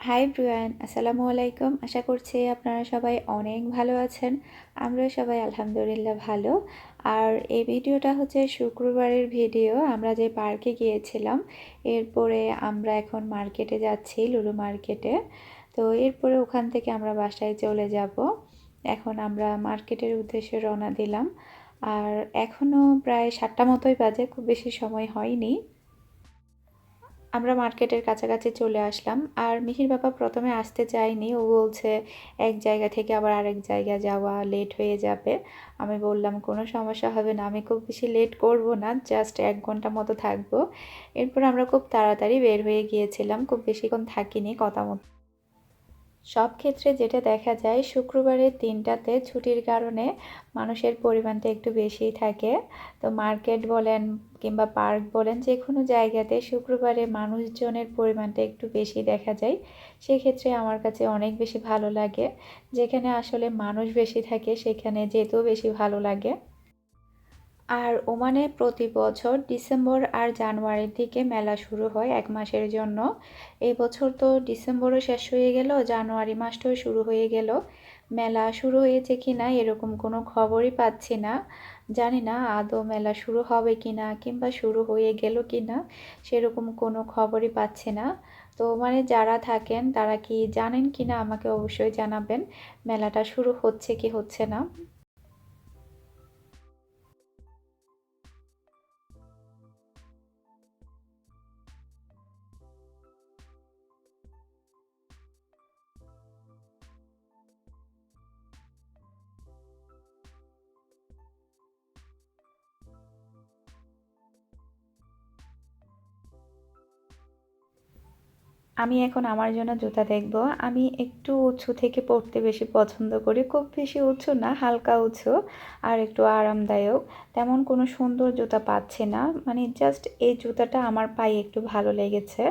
High ব্রুয়ান আসসালামু আলাইকুম আশা করছি আপনারা সবাই অনেক ভালো আছেন আমরা সবাই আলহামদুলিল্লাহ ভালো আর এই ভিডিওটা হচ্ছে শুক্রবারের ভিডিও আমরা যে পার্কে গিয়েছিলাম এরপরে আমরা এখন মার্কেটে যাচ্ছি লুলু মার্কেটে তো এরপরে ওখান থেকে আমরা বাসায় চলে যাব এখন আমরা মার্কেটের উদ্দেশ্যে রওনা দিলাম আর এখনও প্রায় সাতটা মতোই বাজে খুব বেশি সময় হয়নি আমরা মার্কেটের কাছাকাছি চলে আসলাম। আর মিহির বাবা প্রথমে আসতে চায়নি ও বলছে, এক জায়গা থেকে আবার আরেক জায়গা যাওয়া লেট হয়ে যাবে। আমি বললাম, কোনো সমস্যা হবে না, আমি খুব বেশি লেট করব না জাস্ট এক ঘণ্টা মতো থাকব। এরপর আমরা খুব তাড়াতাড়ি বের হয়ে গিয়েছিলাম। খুব বেশিক্ষণ থাকিনি, কথা মতো। সব ক্ষেত্রে যেটা দেখা যায়, শুক্রবারের দিনটাতে ছুটির কারণে মানুষের পরিমাণটা একটু বেশিই থাকে। তো মার্কেট বলেন কিংবা পার্ক বলেন যে কোনো জায়গাতে শুক্রবারে মানুষজনের পরিমাণটা একটু বেশি দেখা যায়, সেক্ষেত্রে আমার কাছে অনেক বেশি ভালো লাগে। যেখানে আসলে মানুষ বেশি থাকে, সেখানে যেতেও বেশি ভালো লাগে। আর ওমানে প্রতি বছর ডিসেম্বর আর জানুয়ারির দিকে মেলা শুরু হয় এক মাসের জন্য। এই বছর তো ডিসেম্বরও শেষ হয়ে গেল, জানুয়ারি মাসটাও শুরু হয়ে গেল। মেলা শুরু হয়েছে কি না এরকম কোনো খবরই পাচ্ছি না। জানি না আদৌ মেলা শুরু হবে কি না কিংবা শুরু হয়ে গেল কি না সেরকম কোনো খবরই পাচ্ছি না। তো মানে যারা থাকেন তারা কি জানেন কি না আমাকে অবশ্যই জানাবেন। মেলাটা শুরু হচ্ছে কি হচ্ছে না। আমি এখন আমার জন্য জুতা দেখব। আমি একটু উঁচু থেকে পড়তে বেশি পছন্দ করি। খুব বেশি উঁচু না, হালকা উঁচু আর একটু আরামদায়ক। তেমন কোনো সুন্দর জুতা পাচ্ছি না। মানে জাস্ট এই জুতাটা আমার পায়ে একটু ভালো লেগেছে।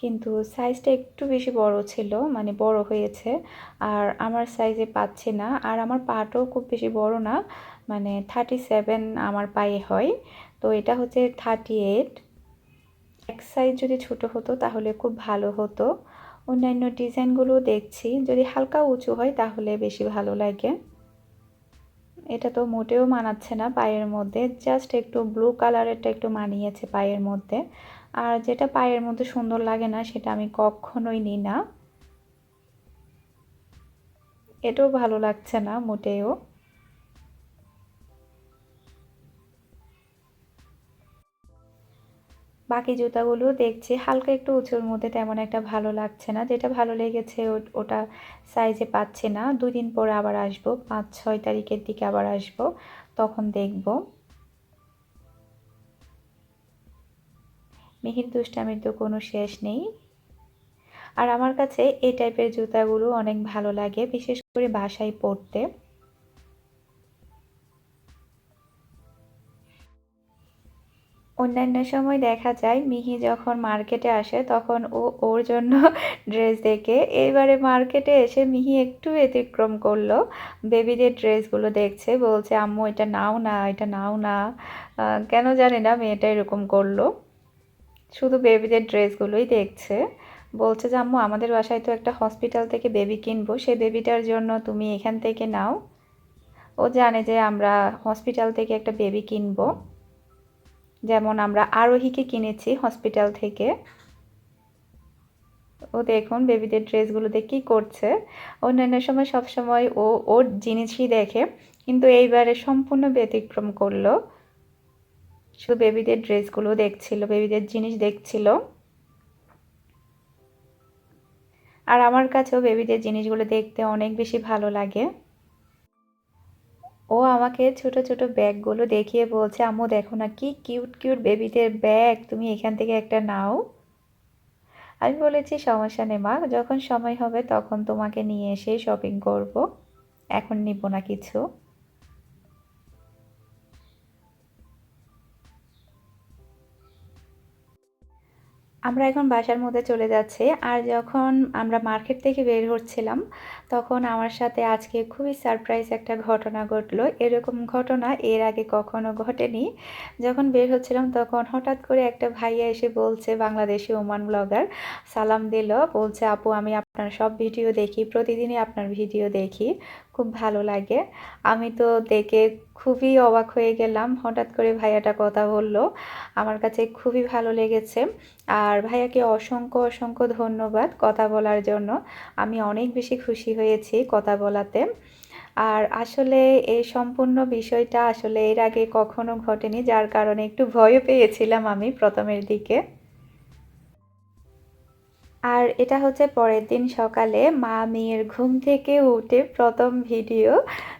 কিন্তু সাইজটা একটু বেশি বড় ছিল মানে বড় হয়েছে আর আমার সাইজে পাচ্ছি না। আর আমার পাটাও খুব বেশি বড় না মানে থার্টি সেভেন আমার পায়ে হয়। তো এটা হচ্ছে থার্টি এইট এক সাইজ যদি ছোট হতো তাহলে খুব ভালো হতো। অন্যান্য ডিজাইনগুলো দেখছি। যদি হালকা উঁচু হয় তাহলে বেশি ভালো লাগে। এটা তো মোটেও মানাচ্ছে না পায়ের মধ্যে। জাস্ট একটু ব্লু কালারেরটা একটু মানিয়েছে পায়ের মধ্যে। আর যেটা পায়ের মধ্যে সুন্দর লাগে না সেটা আমি কখনোই নিই না। এটাও ভালো লাগছে না মোটেও। বাকি জুতাগুলো দেখছি। হালকা একটু উঁচুর মধ্যে তেমন একটা ভালো লাগছে না। যেটা ভালো লেগেছে ওটা সাইজে পাচ্ছে না। দুই দিন পরে আবার আসব। পাঁচ, ছয় তারিখের দিকে আবার আসব। তখন দেখব। মিহির দুষ্টামির তো কোনো শেষ নেই। আর আমার কাছে এই টাইপের জুতাগুলো অনেক ভালো লাগে, বিশেষ করে বাসায় পরতে। অন্যান্য সময় দেখা যায়, মিহি যখন মার্কেটে আসে তখন ও ওর জন্য ড্রেস দেখে। এইবারে মার্কেটে এসে মিহি একটু ব্যতিক্রম করল। বেবিদের ড্রেসগুলো দেখছে, বলছে, আম্মু, এটা নাও না, এটা নাও না। কেন জানি না, মেয়েটা এরকম করল। শুধু বেবিদের ড্রেসগুলোই দেখছে। বলছে যে, আম্মু, আমাদের বাসায় তো একটা হসপিটাল থেকে বেবি কিনবো সেই বেবিটার জন্য তুমি এখান থেকে নাও। ও জানে যে, আমরা হসপিটাল থেকে একটা বেবি কিনবো। যেমন আমরা আরোহীকে কিনেছি হসপিটাল থেকে। ও দেখুন, বেবিদের ড্রেসগুলো দেখে কী করছে। অন্যান্য সময় সব সময় ও, ওর জিনিসই দেখে, কিন্তু এইবারে সম্পূর্ণ ব্যতিক্রম করল। শুধু বেবিদের ড্রেসগুলো দেখছিল, বেবিদের জিনিস দেখছিল। আর আমার কাছেও বেবিদের জিনিসগুলো দেখতে অনেক বেশি ভালো লাগে। ও আমাকে ছোট ছোট ব্যাগগুলো দেখিয়ে বলছে, আম্মু, দেখো না কি কিউট কিউট বেবিদের ব্যাগ, তুমি এখান থেকে একটা নাও। আমি বলেছি, সমস্যা নেই মা, যখন সময় হবে তখন তোমাকে নিয়ে এসে শপিং করব। এখন নিব না কিছু। আমরা এখন বাসার মধ্যে চলে যাচ্ছি। আর যখন আমরা মার্কেট থেকে বের হচ্ছিলাম, তখন আমার সাথে আজকে খুবই সারপ্রাইজ একটা ঘটনা ঘটলো। এরকম ঘটনা এর আগে কখনো ঘটেনি। যখন বের হচ্ছিলাম, তখন হঠাৎ করে একটা ভাইয়া এসে বলছে, বাংলাদেশি ওমান ব্লগার সালাম দিল। বলছে, আপু, আমি আপনার সব ভিডিও দেখি, প্রতিদিনই আপনার ভিডিও দেখি। খুব ভালো লাগে। আমি তো দেখে খুবই অবাক হয়ে গেলাম, হঠাৎ করে ভাইয়াটা কথা বলল। আমার কাছে খুবই ভালো লেগেছে। আর ভাইয়াকে অসংখ্য অসংখ্য ধন্যবাদ কথা বলার জন্য। আমি অনেক বেশি খুশি হয়েছি কথা বলাতে। আর আসলে এই সম্পূর্ণ বিষয়টা আসলে এর আগে কখনো ঘটেনি, যার কারণে একটু ভয়ও পেয়েছিলাম আমি প্রথমের দিকে। আর এটা হচ্ছে পরের দিন সকালে মা মেয়ের ঘুম থেকে উঠে প্রথম ভিডিও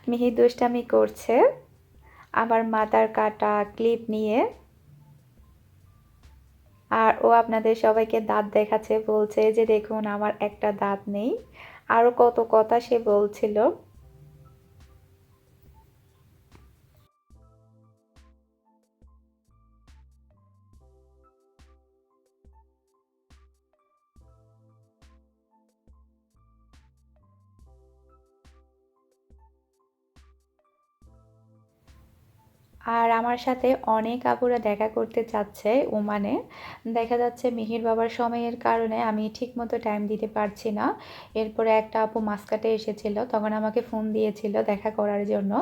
মিহি দুষ্টামি করছে। আমার মাথার কাটা, ক্লিপ নিয়ে। আর ও আপনাদের সবাইকে দাঁত দেখাচ্ছে, বলছে যে দেখুন আমার একটা দাঁত নেই। আরও কত কথা সে বলছিল। আর আমার সাথে অনেক আপুরা দেখা করতে চাচ্ছে ওমানে। দেখা যাচ্ছে মিহির বাবার সময়ের কারণে আমি ঠিকমতো টাইম দিতে পারছি না। এরপরে একটা আপু মাস্কাটে এসেছিল, তখন আমাকে ফোন দিয়েছিল দেখা করার জন্য।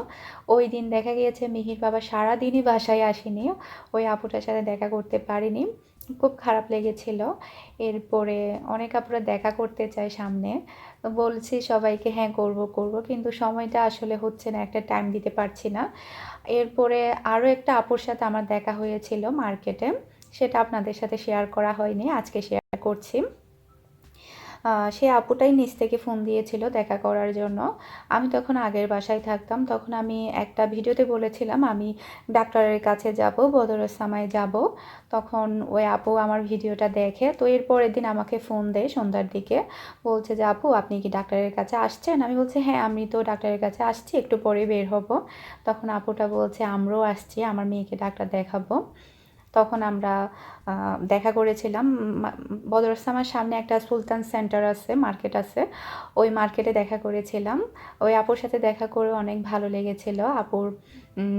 ওই দিন দেখা গিয়েছে মিহির বাবা সারাদিনই বাসায় আসেনি, ওই আপুটার সাথে দেখা করতে পারিনি। খুব খারাপ লেগেছিল। এরপরে অনেক আপুরা দেখা করতে চায় সামনে। বলছি সবাইকে হ্যাঁ করব করব। কিন্তু সময়টা আসলে হচ্ছে না, একটা টাইম দিতে পারছি না। এরপরে আরও একটা আপুর সাথে আমার দেখা হয়েছিল মার্কেটে সেটা আপনাদের সাথে শেয়ার করা হয়নি, আজকে শেয়ার করছি। সে আপুটাই নিচ থেকে ফোন দিয়েছিল দেখা করার জন্য। আমি তখন আগের বাসায় থাকতাম, তখন আমি একটা ভিডিওতে বলেছিলাম, আমি ডাক্তারের কাছে যাব বদরসামায় যাব। তখন ওই আপু আমার ভিডিওটা দেখে, তো এর পরের দিন আমাকে ফোন দেয় সন্ধ্যার দিকে। বলছে যে, আপু, আপনি কি ডাক্তারের কাছে আসছেন? আমি বলছি হ্যাঁ আমি তো ডাক্তারের কাছে আসছি, একটু পরে বের হব। তখন আপুটা বলছে, আমরাও আসছি, আমার মেয়েকে ডাক্তার দেখাবো। তখন আমরা দেখা করেছিলাম বদরসামার সামনে একটা সুলতান সেন্টার আছে, মার্কেট আছে। ওই মার্কেটে দেখা করেছিলাম। ওই আপুর সাথে দেখা করে অনেক ভালো লেগেছিল। আপুর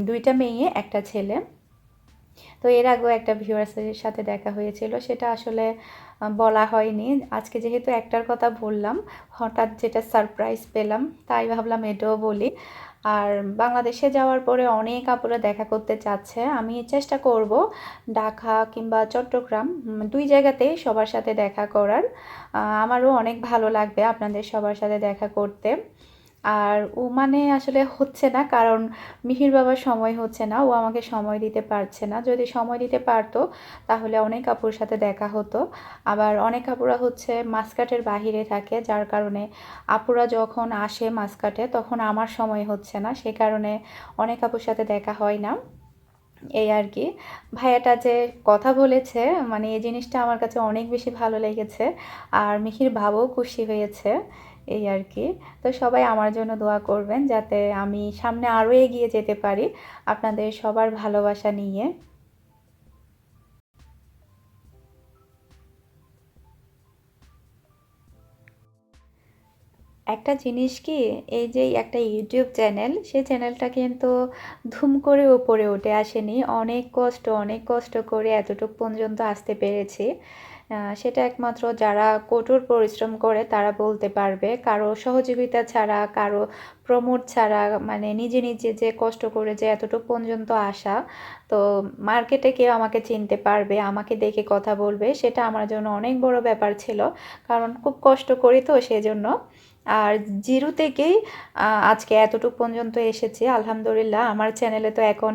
দুইটা মেয়ে, একটা ছেলে। তো এর আগেও একটা ভিউয়ার্সের সাথে দেখা হয়েছিল। সেটা আসলে বলা হয়নি। আজকে যেহেতু একটার কথা বললাম, হঠাৎ যেটা সারপ্রাইজ পেলাম, তাই ভাবলাম এটাও বলি। আর বাংলাদেশে যাওয়ার পরে অনেক আপুরা দেখা করতে চাচ্ছে। আমি চেষ্টা করব ঢাকা কিংবা চট্টগ্রাম দুই জায়গাতেই সবার সাথে দেখা করার। আমারও অনেক ভালো লাগবে আপনাদের সবার সাথে দেখা করতে। আর ও মানে আসলে হচ্ছে না, কারণ মিহির বাবার সময় হচ্ছে না, ও আমাকে সময় দিতে পারছে না। যদি সময় দিতে পারতো, তাহলে অনেক কাপুর সাথে দেখা হতো। আবার অনেক কাপুরা হচ্ছে মাসকাটের বাহিরে থাকে, যার কারণে আপুরা যখন আসে মাসকাটে, তখন আমার সময় হচ্ছে না। সে কারণে অনেক আপুর সাথে দেখা হয় না। এই আর কি। ভাইয়াটা যে কথা বলেছে মানে এই জিনিসটা আমার কাছে অনেক বেশি ভালো লেগেছে। আর মিহির ভাবও খুশি হয়েছে। এই আর কি। তো সবাই আমার জন্য দোয়া করবেন যাতে আমি সামনে আরও এগিয়ে যেতে পারি আপনাদের সবার ভালোবাসা নিয়ে। একটা জিনিস কি, এই যে একটা ইউটিউব চ্যানেল, সেই চ্যানেলটা কিন্তু ধুম করে উপরে উঠে আসেনি। অনেক কষ্ট অনেক কষ্ট করে এতটুক পর্যন্ত আসতে পেরেছি। সেটা একমাত্র যারা কঠোর পরিশ্রম করে তারা বলতে পারবে। কারও সহযোগিতা ছাড়া কারও প্রমোট ছাড়া মানে নিজে নিজে যে কষ্ট করে যে এতটুকু পর্যন্ত আসা, তো মার্কেটে কেউ আমাকে চিনতে পারবে, আমাকে দেখে কথা বলবে, সেটা আমার জন্য অনেক বড় ব্যাপার ছিল। কারণ খুব কষ্ট করি তো সেজন্য। আর জিরো থেকেই আজকে এতটুকু পর্যন্ত এসেছি, আলহামদুলিল্লাহ। আমার চ্যানেলে তো এখন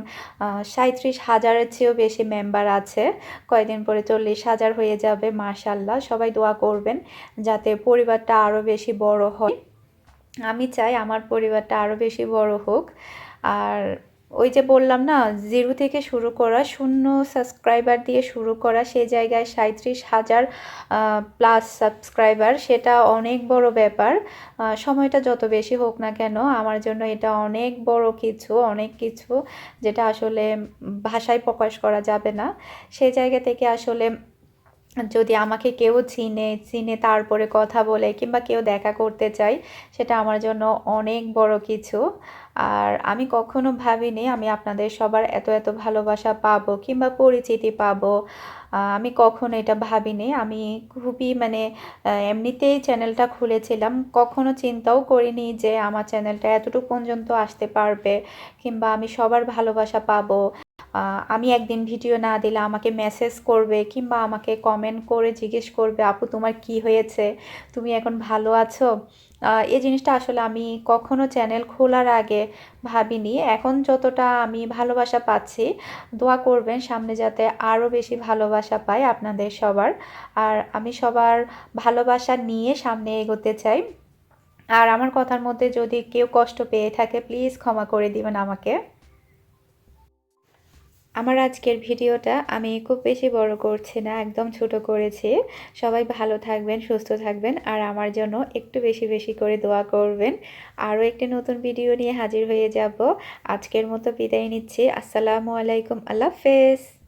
সাঁত্রিশ হাজারের চেয়েও বেশি মেম্বার আছে। কয়েকদিন পরে চল্লিশ হাজার হয়ে যাবে মাশাল্লাহ সবাই দোয়া করবেন, যাতে পরিবারটা আরও বেশি বড় হয়। আমি চাই আমার পরিবারটা আরও বেশি বড় হোক। আর ওই যে বললাম না, জিরো থেকে শুরু করা, শূন্য সাবস্ক্রাইবার দিয়ে শুরু করা সেই জায়গায় সাঁত্রিশ হাজার প্লাস সাবস্ক্রাইবার সেটা অনেক বড় ব্যাপার। সময়টা যত বেশি হোক না কেন, আমার জন্য এটা অনেক বড় কিছু, অনেক কিছু যেটা আসলে ভাষায় প্রকাশ করা যাবে না। সেই জায়গা থেকে আসলে যদি আমাকে কেউ চিনে চিনে তারপরে কথা বলে কিংবা কেউ দেখা করতে চায়, সেটা আমার জন্য অনেক বড় কিছু। আর আমি কখনো ভাবিনি আমি আপনাদের সবার এত এত ভালোবাসা পাবো কিংবা পরিচিতি পাবো। আমি কখনো এটা ভাবিনি। আমি খুবই মানে এমনিতেই চ্যানেলটা খুলেছিলাম। কখনো চিন্তাও করিনি যে আমার চ্যানেলটা এতটুকু পর্যন্ত আসতে পারবে কিংবা আমি সবার ভালোবাসা পাবো। আমি একদিন ভিডিও না দিলে আমাকে মেসেজ করবে কিংবা আমাকে কমেন্ট করে জিজ্ঞেস করবে, আপু, তোমার কি হয়েছে? তুমি এখন ভালো আছো? এই জিনিসটা আসলে আমি কখনো চ্যানেল খোলার আগে ভাবিনি। এখন যতটা আমি ভালোবাসা পাচ্ছি, দোয়া করবেন সামনে যাতে আরও বেশি ভালোবাসা পাই আপনাদের সবার। আর আমি সবার ভালোবাসা নিয়ে সামনে এগোতে চাই। আর আমার কথার মধ্যে যদি কেউ কষ্ট পেয়ে থাকে প্লিজ ক্ষমা করে দিবেন আমাকে। আমার আজকের ভিডিওটা আমি খুব বেশি বড় করছি না, একদম ছোট করেছি। সবাই ভালো থাকবেন, সুস্থ থাকবেন, আর আমার জন্য একটু বেশি বেশি করে দোয়া করবেন। আরও একটি নতুন ভিডিও নিয়ে হাজির হয়ে যাব। আজকের মতো বিদায় নিচ্ছি। আসসালামু আলাইকুম। আল্লাহ হাফেজ।